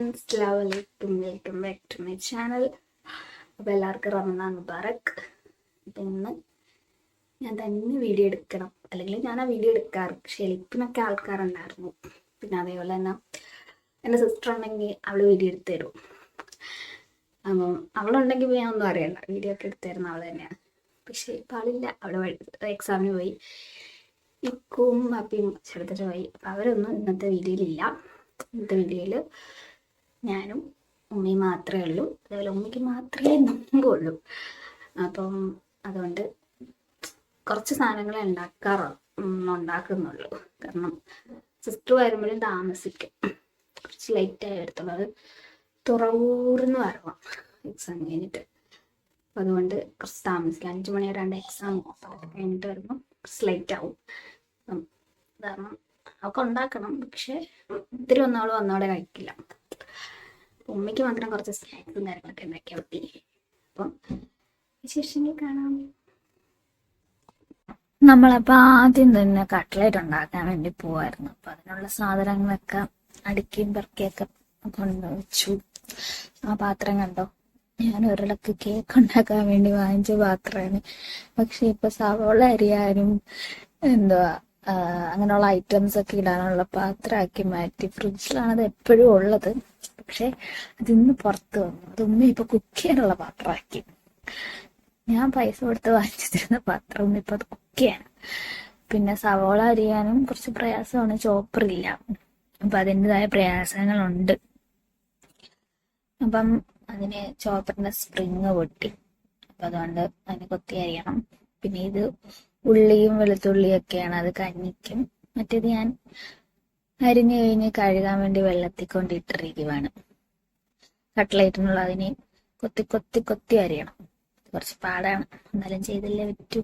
അസ്സലാമലൈക്കും welcome back to my channel അപ്പോൾ എല്ലാവർക്കും റമദാൻ മുബാറക്. അപ്പം ഇന്ന് ഞാൻ തന്നെ വീഡിയോ എടുക്കണം. അല്ലെങ്കിൽ ഞാൻ ആ വീഡിയോ എടുക്കാറ്. പക്ഷേ ഹെൽപ്പിനൊക്കെ ആൾക്കാരുണ്ടായിരുന്നു. പിന്നെ അതേപോലെ തന്നെ എന്റെ സിസ്റ്റർ ഉണ്ടെങ്കിൽ അവൾ വീഡിയോ എടുത്തു തരും. അപ്പം അവളുണ്ടെങ്കിൽ ഞാൻ ഒന്നും അറിയണ്ട. വീഡിയോ ഒക്കെ എടുത്തു തരുന്ന അവൾ തന്നെയാണ്. പക്ഷേ ഇപ്പം അവളില്ല അവൾ എക്സാമിന് പോയി. ഇക്കും അപ്പിയും ചെറുതിട്ട് പോയി. അപ്പം അവരൊന്നും ഇന്നത്തെ വീഡിയോയിലില്ല ഇന്നത്തെ വീഡിയോയിൽ ഞാനും ഉമ്മയും മാത്രമേ ഉള്ളൂ. അതേപോലെ ഉമ്മയ്ക്ക് മാത്രമേ നോമ്പുള്ളൂ അപ്പം അതുകൊണ്ട് കുറച്ച് സാധനങ്ങളെ ഉണ്ടാക്കാറോ ഉണ്ടാക്കുന്നുള്ളൂ. കാരണം സിസ്റ്റർ വരുമ്പോഴും താമസിക്കും. കുറച്ച് ലൈറ്റ് വരത്തുള്ളൂ. അത് തുറവൂർന്ന് വരണം എക്സാം കഴിഞ്ഞിട്ട്. അതുകൊണ്ട് കുറച്ച് താമസിക്കും. അഞ്ച് മണി വരാണ്ട് എക്സാം കഴിഞ്ഞിട്ട് വരുമ്പോൾ കുറച്ച് ലേറ്റ് ആവും. കാരണം അവൾക്ക് ഉണ്ടാക്കണം. പക്ഷെ ഒത്തിരി ഒന്നും അവൾ വന്നവിടെ കഴിക്കില്ല. ഉമ്മയ്ക്ക് മാത്രം കുറച്ച് സ്നാക്സും കാര്യങ്ങളൊക്കെ ഉണ്ടാക്കിയാൽ മതി അപ്പം വിശേഷങ്ങൾ കാണാം. നമ്മളപ്പോൾ ആദ്യം തന്നെ കട്ട്ലേറ്റ് ഉണ്ടാക്കാൻ വേണ്ടി പോവായിരുന്നു. അപ്പം അതിനുള്ള സാധനങ്ങളൊക്കെ അടുക്കിയും പെറുക്കിയൊക്കെ കൊണ്ടുവച്ചു ആ പാത്രം കണ്ടോ? ഞാൻ ഒരിടക്ക് കേക്ക് ഉണ്ടാക്കാൻ വേണ്ടി വാങ്ങിച്ച പാത്രമാണ്. പക്ഷെ ഇപ്പൊ സവോള അരിയാനും എന്തുവാ അങ്ങനെയുള്ള ഐറ്റംസ് ഒക്കെ ഇടാനുള്ള പാത്രമാക്കി മാറ്റി. ഫ്രിഡ്ജിലാണ് അത് എപ്പോഴും ഉള്ളത്. പക്ഷെ അതിന്ന് പുറത്ത് വന്നു. അത് ഉമ്മ ഇപ്പൊ കുക്ക് ചെയ്യാനുള്ള പാത്രമാക്കി. ഞാൻ പൈസ കൊടുത്ത് വാങ്ങിച്ചു തരുന്ന പാത്രം ഉമ്മ ഇപ്പൊ അത് കുക്ക് ചെയ്യാൻ പിന്നെ സവോള അരിയാനും കുറച്ച് പ്രയാസമാണ്. ചോപ്പറില്ല അപ്പൊ അതിന്റെതായ പ്രയാസങ്ങളുണ്ട്. അപ്പം അതിന് ചോപ്പറിന്റെ സ്പ്രിങ് പൊട്ടി. അപ്പൊ അതുകൊണ്ട് അതിന് കൊത്തി അരിയണം. പിന്നെ ഇത് ഉള്ളിയും വെളുത്തുള്ളിയും ഒക്കെയാണ് അത് കഞ്ഞിക്കും. മറ്റേത് ഞാൻ അരിഞ്ഞു കഴിഞ്ഞ് കഴുകാൻ വേണ്ടി വെള്ളത്തിൽ കൊണ്ടിട്ടിരിക്കുവാണ് കട്ട്ലേറ്റിനുള്ള അതിനെ കൊത്തി കൊത്തി കൊത്തി അരിയണം. കുറച്ച് പാടാണ്. എന്നാലും ചെയ്തല്ലേ പറ്റൂ.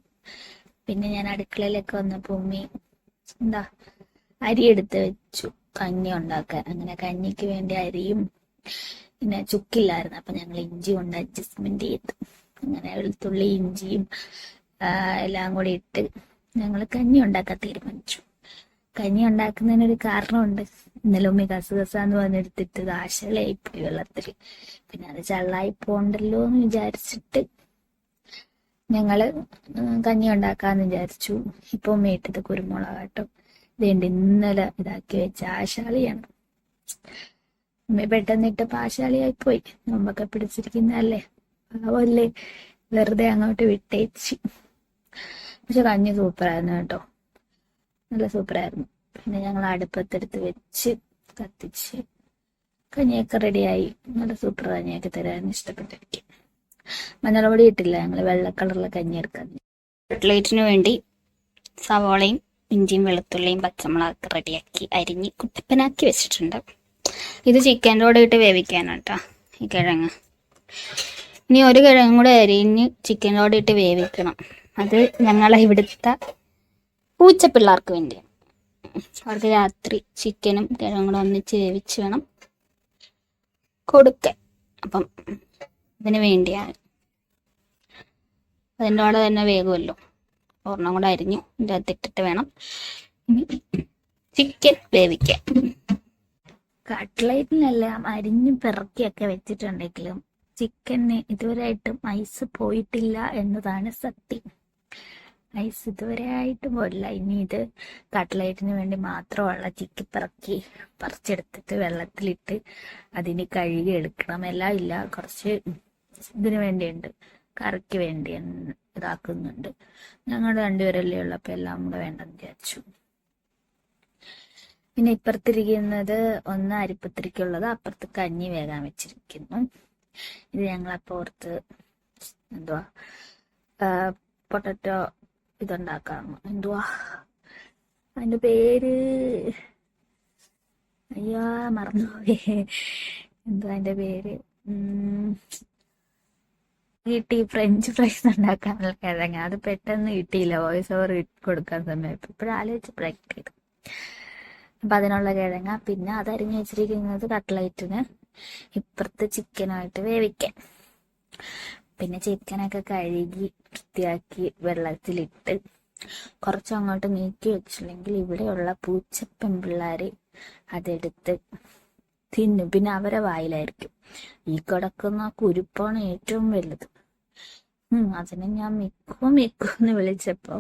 പിന്നെ ഞാൻ അടുക്കളയിലൊക്കെ വന്നപ്പോൾ ഉമ്മി എന്താ അരി എടുത്ത് വെച്ചു. കഞ്ഞി ഉണ്ടാക്കാൻ. അങ്ങനെ കഞ്ഞിക്ക് വേണ്ടി അരിയും പിന്നെ ചുക്കില്ലായിരുന്നു. അപ്പൊ ഞങ്ങൾ ഇഞ്ചി കൊണ്ട് അഡ്ജസ്റ്റ്മെന്റ് ചെയ്തു. അങ്ങനെ വെളുത്തുള്ളി ഇഞ്ചിയും എല്ലാം കൂടി ഇട്ട് ഞങ്ങൾ കഞ്ഞി ഉണ്ടാക്കാൻ തീരുമാനിച്ചു. കഞ്ഞി ഉണ്ടാക്കുന്നതിനൊരു കാരണമുണ്ട്. ഇന്നലെ ഉമ്മി കസുകസ എന്ന് പറഞ്ഞെടുത്തിട്ട് പോയി വെള്ളത്തിൽ. പിന്നെ അത് ചള്ളായി പോണ്ടല്ലോ എന്ന് വിചാരിച്ചിട്ട് ഞങ്ങൾ കഞ്ഞി ഉണ്ടാക്കാന്ന് വിചാരിച്ചു. ഇപ്പൊ ഉമ്മയിട്ടത് കുരുമുളക് കേട്ടോ ഇതേണ്ട ഇന്നലെ ഇതാക്കി വെച്ച ആശാളിയാണ് ഉമ്മ പെട്ടെന്ന് ഇട്ട പാശാളിയായി പോയി. നോമ്പൊക്കെ പിടിച്ചിരിക്കുന്നതല്ലേ? പാവല്ലേ? വെറുതെ അങ്ങോട്ട് വിട്ടേച്ച്. പക്ഷെ കഞ്ഞി സൂപ്പറായിരുന്നു കേട്ടോ. നല്ല സൂപ്പറായിരുന്നു. പിന്നെ ഞങ്ങൾ അടുപ്പത്തെടുത്ത് വെച്ച് കത്തിച്ച് കഞ്ഞിയൊക്കെ റെഡിയായി. നല്ല സൂപ്പർ കഞ്ഞിയൊക്കെ തരാൻ ഇഷ്ടപ്പെട്ടിരിക്കും. മഞ്ഞളോടി ഇട്ടില്ല ഞങ്ങൾ വെള്ള കളറുള്ള കഞ്ഞി എടുക്കാൻ. കട്ട്ലേറ്റിന് വേണ്ടി സവോളയും ഇഞ്ചിയും വെളുത്തുള്ളിയും പച്ചമുളകൊക്കെ റെഡിയാക്കി അരിഞ്ഞ് കുട്ടപ്പനാക്കി വെച്ചിട്ടുണ്ട്. ഇത് ചിക്കന്റെ കൂടെ ഇട്ട് വേവിക്കാനാണ് കേട്ടോ ഈ കിഴങ്ങ്. ഇനി ഒരു കിഴങ്ങും കൂടെ അരിഞ്ഞ് ചിക്കന്റെ കൂടെ ഇട്ട് വേവിക്കണം. അത് ഞങ്ങളെ ഇവിടുത്തെ പൂച്ചപ്പിള്ളേർക്ക് വേണ്ടിയാണ് അവർക്ക് രാത്രി ചിക്കനും കിഴങ്ങും കൂടെ ഒന്നിച്ച് വേവിച്ച് വേണം കൊടുക്കാൻ. അപ്പം ഇതിന് വേണ്ടിയാണ് അതിന്റെ കൂടെ തന്നെ വേഗമല്ലോ. ഒരെണ്ണം കൂടെ അരിഞ്ഞു ഇതിന്റെ അകത്ത് ഇട്ടിട്ട് വേണം ചിക്കൻ വേവിക്കാൻ. കട്ട്ലൈറ്റിനെല്ലാം അരിഞ്ഞു പിറക്കിയൊക്കെ വെച്ചിട്ടുണ്ടെങ്കിലും ചിക്കന് ഇതുവരെയായിട്ടും ഐസ് പോയിട്ടില്ല എന്നതാണ് സത്യം. ഐസ് ഇതുവരെ ആയിട്ട് പോലില്ല. ഇനി ഇത് കട്ട്ലേറ്റിന് വേണ്ടി മാത്രമുള്ള ചിക്കി പിറക്കി പറിച്ചെടുത്തിട്ട് വെള്ളത്തിലിട്ട് അതിന് കഴുകി എടുക്കണം. എല്ലാം ഇല്ല. കുറച്ച് ഇതിന് വേണ്ടിയുണ്ട്. കറിക്ക് വേണ്ടി ഇതാക്കുന്നുണ്ട്. ഞങ്ങൾ രണ്ടുപേരല്ലേ ഉള്ളപ്പോൾ എല്ലാം കൂടെ വേണ്ടെന്ന് വിചാരിച്ചു. പിന്നെ ഇപ്പുറത്തിരിക്കുന്നത് ഒന്ന് അരിപ്പത്തിരിക്കുള്ളത് അപ്പുറത്ത് കഞ്ഞി വേകാൻ വെച്ചിരിക്കുന്നു. ഇത് ഞങ്ങളപ്പോൾ ഓർത്ത് എന്തുവാ പൊട്ടറ്റോ ഇതുണ്ടാക്കാം എന്തുവാ? അതിന്റെ പേര് അയ്യാ മറന്നു എന്തുവാ അതിന്റെ പേര്? കിട്ടി ഫ്രഞ്ച് ഫ്രൈസ് ഉണ്ടാക്കാനുള്ള കിഴങ്ങ്. അത് പെട്ടെന്ന് കിട്ടിയില്ല. വോയിസ് ഓവർ കൊടുക്കാൻ സമയത്ത്. സമയം ബ്രേക്ക് ചെയ്തു. അപ്പൊ അതിനുള്ള കിഴങ്ങ. പിന്നെ അത് അരിഞ്ഞു വെച്ചിരിക്കുന്നത് കട്ട്ലൈറ്റിന്. ഇപ്പുറത്ത് ചിക്കനായിട്ട് വേവിക്കാൻ പിന്നെ ചിക്കനൊക്കെ കഴുകി വൃത്തിയാക്കി വെള്ളത്തിലിട്ട് കുറച്ച് അങ്ങോട്ട് നീക്കി വെച്ചില്ലെങ്കിൽ ഇവിടെയുള്ള പൂച്ച പിള്ളേര് അതെടുത്ത് തിന്നും. പിന്നെ അവരെ വായിലായിരിക്കും. ഈ കിടക്കുന്ന കുരുപ്പാണ് ഏറ്റവും വലുത്. അതിനെ ഞാൻ മിക്കു മിക്കു എന്ന് വിളിച്ചപ്പോ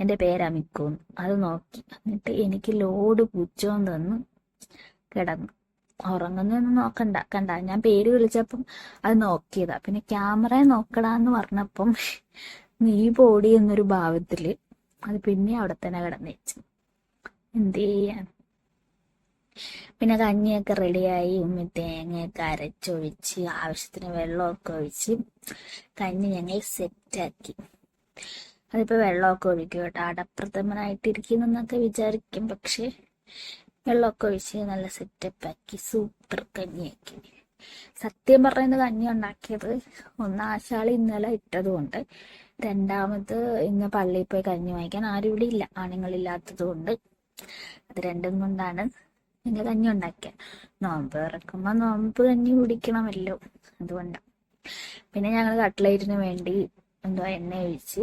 എന്റെ പേരാ മിക്കു അത് നോക്കി. എന്നിട്ട് എനിക്ക് ലോഡ് പൂച്ചോ തന്നു. കിടന്നു. ഉറങ്ങുന്നൊന്നും നോക്കണ്ട. കണ്ട ഞാൻ പേര് വിളിച്ചപ്പം അത് നോക്കിയതാ. പിന്നെ ക്യാമറ നോക്കടാന്ന് പറഞ്ഞപ്പം നീ പോടി എന്നൊരു ഭാവത്തിൽ അത് പിന്നെ അവിടെ തന്നെ കിടന്നേച്ചു എന്ത് ചെയ്യാൻ? പിന്നെ കഞ്ഞിയൊക്കെ റെഡിയായി ഉമ്മി തേങ്ങയൊക്കെ അരച്ചൊഴിച്ച് ആവശ്യത്തിന് വെള്ളമൊക്കെ ഒഴിച്ച് കഞ്ഞി ഞങ്ങൾ സെറ്റാക്കി അതിപ്പോ വെള്ളമൊക്കെ ഒഴിക്കും കേട്ടോ. അടപ്രഥമനായിട്ട് ഇരിക്കുന്നെന്നൊക്കെ വിചാരിക്കും. പക്ഷെ വെള്ളമൊക്കെ ഒഴിച്ച് നല്ല സെറ്റപ്പ് ആക്കി സൂപ്പർ കഞ്ഞിയാക്കി. സത്യം പറയുന്നത് കഞ്ഞി ഉണ്ടാക്കിയത് ഒന്ന് ആശാളി ഇന്നലെ ഇട്ടതുകൊണ്ട് രണ്ടാമത് ഇന്ന് പള്ളിയിൽ പോയി കഞ്ഞി വാങ്ങിക്കാൻ ആരും ഇവിടെ ഇല്ല. ആണുങ്ങളില്ലാത്തത് കൊണ്ട്. അത് രണ്ടും കൊണ്ടാണ് ഇന്ന് കഞ്ഞി ഉണ്ടാക്കിയത്. നോമ്പ് ഇറക്കുമ്പോ നോമ്പ് കഞ്ഞി കുടിക്കണമല്ലോ അതുകൊണ്ടാണ് പിന്നെ ഞങ്ങൾ കട്ട്ലേറ്റിന് വേണ്ടി എന്തോ എണ്ണ ഒഴിച്ച്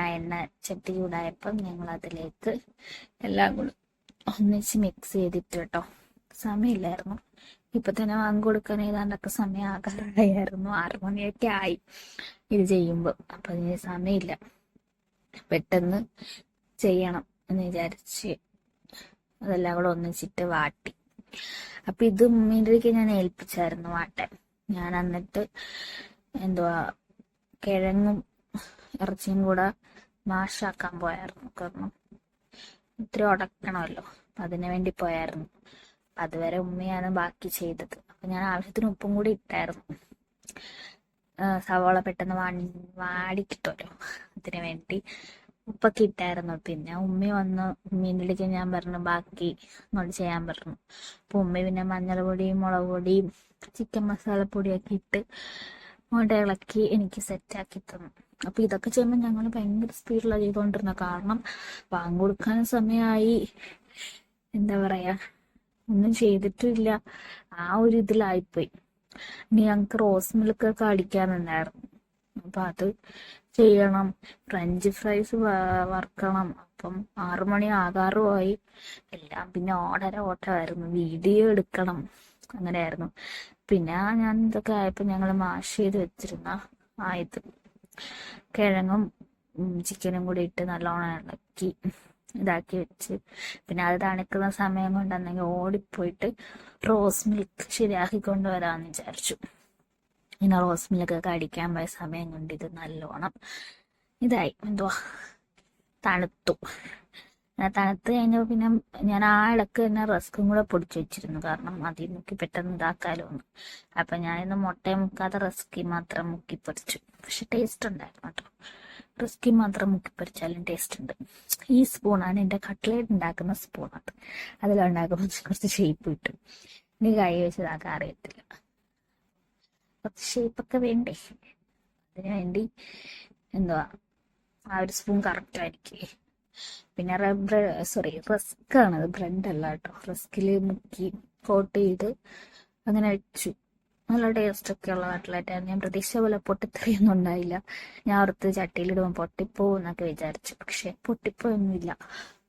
ആ എണ്ണ ചട്ടി ചൂടായപ്പം ഞങ്ങൾ അതിലേക്ക് എല്ലാം കൂടെ ഒന്നിച്ച് മിക്സ് ചെയ്തിട്ട് കേട്ടോ സമയമില്ലായിരുന്നു. ഇപ്പൊ തന്നെ വാങ്ങി കൊടുക്കാൻ ഏതാണ്ടൊക്കെ സമയം ആകാറായിരുന്നു ആറു മണിയൊക്കെ ആയി ഇത് ചെയ്യുമ്പോൾ അപ്പൊ അതിന് സമയമില്ല പെട്ടെന്ന് ചെയ്യണം എന്ന് വിചാരിച്ച് അതെല്ലാം കൂടെ ഒന്നിച്ചിട്ട് വാട്ടി. അപ്പൊ ഇത് ഉമ്മീന്റെ ഞാൻ ഏൽപ്പിച്ചായിരുന്നു വാട്ടാൻ. ഞാൻ എന്നിട്ട് എന്തുവാ കിഴങ്ങും ഇറച്ചിയും കൂടെ മാഷാക്കാൻ പോയായിരുന്നു. കാരണം ഇത്തിരി ഉടക്കണമല്ലോ. അതിനു വേണ്ടി പോയായിരുന്നു. അതുവരെ ഉമ്മയാണ് ബാക്കി ചെയ്തത്. അപ്പൊ ഞാൻ ആവശ്യത്തിന് ഉപ്പും കൂടി ഇട്ടായിരുന്നു. സവോള പെട്ടെന്ന് വാടി വാടി കിട്ടുമല്ലോ അതിനു വേണ്ടി ഉപ്പൊക്കെ ഇട്ടായിരുന്നു. പിന്നെ ഉമ്മ വന്ന്. ഉമ്മീന്റെ അടുക്ക് ഞാൻ പറഞ്ഞു ബാക്കി ഇങ്ങോട്ട് ചെയ്യാൻ പറഞ്ഞു. അപ്പൊ ഉമ്മ പിന്നെ മഞ്ഞൾ പൊടിയും മുളക് പൊടിയും ചിക്കൻ മസാലപ്പൊടിയൊക്കെ ഇട്ട് അങ്ങോട്ട് ഇളക്കി എനിക്ക് സെറ്റാക്കി തന്നു. അപ്പൊ ഇതൊക്കെ ചെയ്യുമ്പോൾ ഞങ്ങൾ ഭയങ്കര സ്പീഡിലാണ് ചെയ്തുകൊണ്ടിരുന്നത് കാരണം വാങ്ങി കൊടുക്കാൻ സമയമായി എന്താ പറയാ? ഒന്നും ചെയ്തിട്ടില്ല. ആ ഒരു ഇതിലായിപ്പോയി. ഇനി ഞങ്ങക്ക് റോസ് ഒക്കെ അടിക്കാനുണ്ടായിരുന്നു അപ്പൊ അത് ചെയ്യണം. ഫ്രഞ്ച് ഫ്രൈസ് വറക്കണം. അപ്പം ആറു മണി ആകാറുമായി. എല്ലാം പിന്നെ ഓടര ഓട്ടമായിരുന്നു. വീഡിയോ എടുക്കണം. അങ്ങനെയായിരുന്നു. പിന്നെ ഞാൻ ഇതൊക്കെ ആയപ്പോ ഞങ്ങൾ മാഷ് ചെയ്ത് വെച്ചിരുന്ന ആയത് കിഴങ്ങും ചിക്കനും കൂടി ഇട്ട് നല്ലോണം ഇളക്കി. ഇതാക്കി വെച്ച്. പിന്നെ അത് തണുക്കുന്ന സമയം കൊണ്ടെന്നെങ്കിൽ ഓടിപ്പോയിട്ട് റോസ് മിൽക്ക് ശരിയാക്കി കൊണ്ടുവരാമെന്ന് വിചാരിച്ചു. ഇങ്ങനെ റോസ് മിൽക്ക് ഒക്കെ അടിക്കാൻ പോയ സമയം കൊണ്ട് ഇത് നല്ലോണം ഇതായി. എന്തുവാ? തണുത്തു. തണുത്ത് കഴിഞ്ഞപ്പോൾ പിന്നെ ഞാൻ ആ ഇടയ്ക്ക് തന്നെ റസ്കും കൂടെ പൊടിച്ചു വെച്ചിരുന്നു. കാരണം അതിൽ മുക്കി പെട്ടെന്ന് ഇതാക്കാലോ എന്ന്. അപ്പൊ ഞാനിന്ന് മുട്ടയെ മുക്കാതെ റസ്കി മാത്രം മുക്കി പൊടിച്ചു. പക്ഷെ ടേസ്റ്റ് ഉണ്ടായിരുന്നു കേട്ടോ. റസ്കി മാത്രം മുക്കി പൊരിച്ചാലും ടേസ്റ്റ് ഉണ്ട്. ഈ സ്പൂണാണ് എന്റെ കട്ട്ലേറ്റ് ഉണ്ടാക്കുന്ന സ്പൂൺ അത്. അതിലുണ്ടാക്കുമ്പോൾ കുറച്ച് ഷേപ്പ് കിട്ടും. ഇനി കൈ വെച്ചതാക്കാൻ അറിയത്തില്ല. കുറച്ച് ഷേപ്പൊക്കെ വേണ്ടേ? അതിനു വേണ്ടി എന്തുവാ? ആ ഒരു സ്പൂൺ കറക്റ്റ് ആയിരിക്കും. പിന്നെ റബ്ര സോറി റസ്ക് ആണ്. ബ്രെഡ് അല്ല കേട്ടോ. റസ്കിൽ മുക്കി കോട്ട് ചെയ്ത് അങ്ങനെ വെച്ചു. നല്ല ടേസ്റ്റ് ഒക്കെ ഉള്ള കട്ട്ലറ്റായിരുന്നു ഞാൻ പ്രതീക്ഷ പോലെ പൊട്ടിത്തെറിയൊന്നും ഉണ്ടായില്ല. ഞാൻ ഓർത്ത് ചട്ടിയിലിടുമ്പോൾ പൊട്ടിപ്പോവും എന്നൊക്കെ വിചാരിച്ചു. പക്ഷെ പൊട്ടിപ്പോയൊന്നുമില്ല.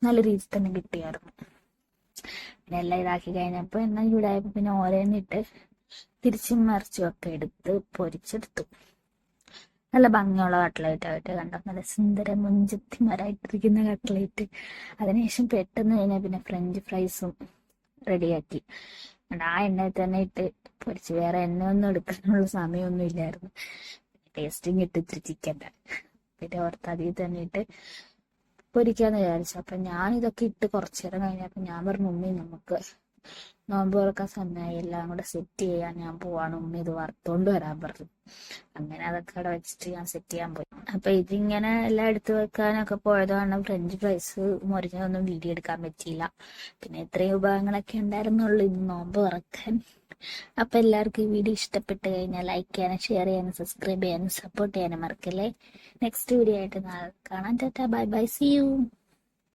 നല്ല രീതിയിൽ തന്നെ കിട്ടിയായിരുന്നു. പിന്നെ എല്ലാം ഇതാക്കി കഴിഞ്ഞപ്പോൾ എന്നാൽ ചൂടായപ്പോൾ പിന്നെ ഓരോന്നിട്ട് തിരിച്ചും മറിച്ചും ഒക്കെ എടുത്ത് പൊരിച്ചെടുത്തു. നല്ല ഭംഗിയുള്ള കട്ട്ലേറ്റ് ആയിട്ട് കണ്ടോ. നല്ല സുന്ദര മുഞ്ചത്തിമാരായിട്ടിരിക്കുന്ന കട്ട്ലേറ്റ് അതിനുശേഷം പെട്ടെന്ന് കഴിഞ്ഞാൽ പിന്നെ ഫ്രഞ്ച് ഫ്രൈസും റെഡിയാക്കി ആ എണ്ണയിൽ തന്നെ ഇട്ട് പൊരിച്ച്. വേറെ എണ്ണ ഒന്നും എടുക്കാനുള്ള സമയമൊന്നും ഇല്ലായിരുന്നു. ടേസ്റ്റിങ് ഇട്ട് ഇത്തിരി ചിക്കന്റെ പിന്നെ ഓർത്ത് അതിൽ തന്നെ ഇട്ട് പൊരിക്കാന്ന് വിചാരിച്ചു. അപ്പൊ ഞാൻ ഇതൊക്കെ ഇട്ട് കുറച്ചു നേരം കഴിഞ്ഞപ്പോ ഞാൻ പറഞ്ഞു ഉമ്മി നമുക്ക് നോമ്പ് തുറക്കാൻ സമയമായി എല്ലാം കൂടെ സെറ്റ് ചെയ്യാൻ ഞാൻ പോവാണ്. ഉമ്മ ഇത് വറുത്തോണ്ട് വരാൻ പറഞ്ഞു. അങ്ങനെ അതൊക്കെ അവിടെ വെച്ചിട്ട് ഞാൻ സെറ്റ് ചെയ്യാൻ പോയി. അപ്പൊ ഇതിങ്ങനെ എല്ലാം എടുത്തു വെക്കാനൊക്കെ പോയത് കാരണം ഫ്രഞ്ച് ഫ്രൈസ് മുറിഞ്ഞതൊന്നും വീഡിയോ എടുക്കാൻ പറ്റിയില്ല. പിന്നെ ഇത്രയും വിഭവങ്ങളൊക്കെ ഉണ്ടായിരുന്നുള്ളൂ ഇന്ന് നോമ്പ് തുറക്കാൻ. അപ്പൊ എല്ലാവർക്കും ഈ വീഡിയോ ഇഷ്ടപ്പെട്ട് കഴിഞ്ഞാൽ ലൈക്ക് ചെയ്യാനും ഷെയർ ചെയ്യാനും സബ്സ്ക്രൈബ് ചെയ്യാനും സപ്പോർട്ട് ചെയ്യാനും മറക്കല്ലേ. നെക്സ്റ്റ് വീഡിയോ ആയിട്ട് നാളെ കാണാൻ tata bye bye see you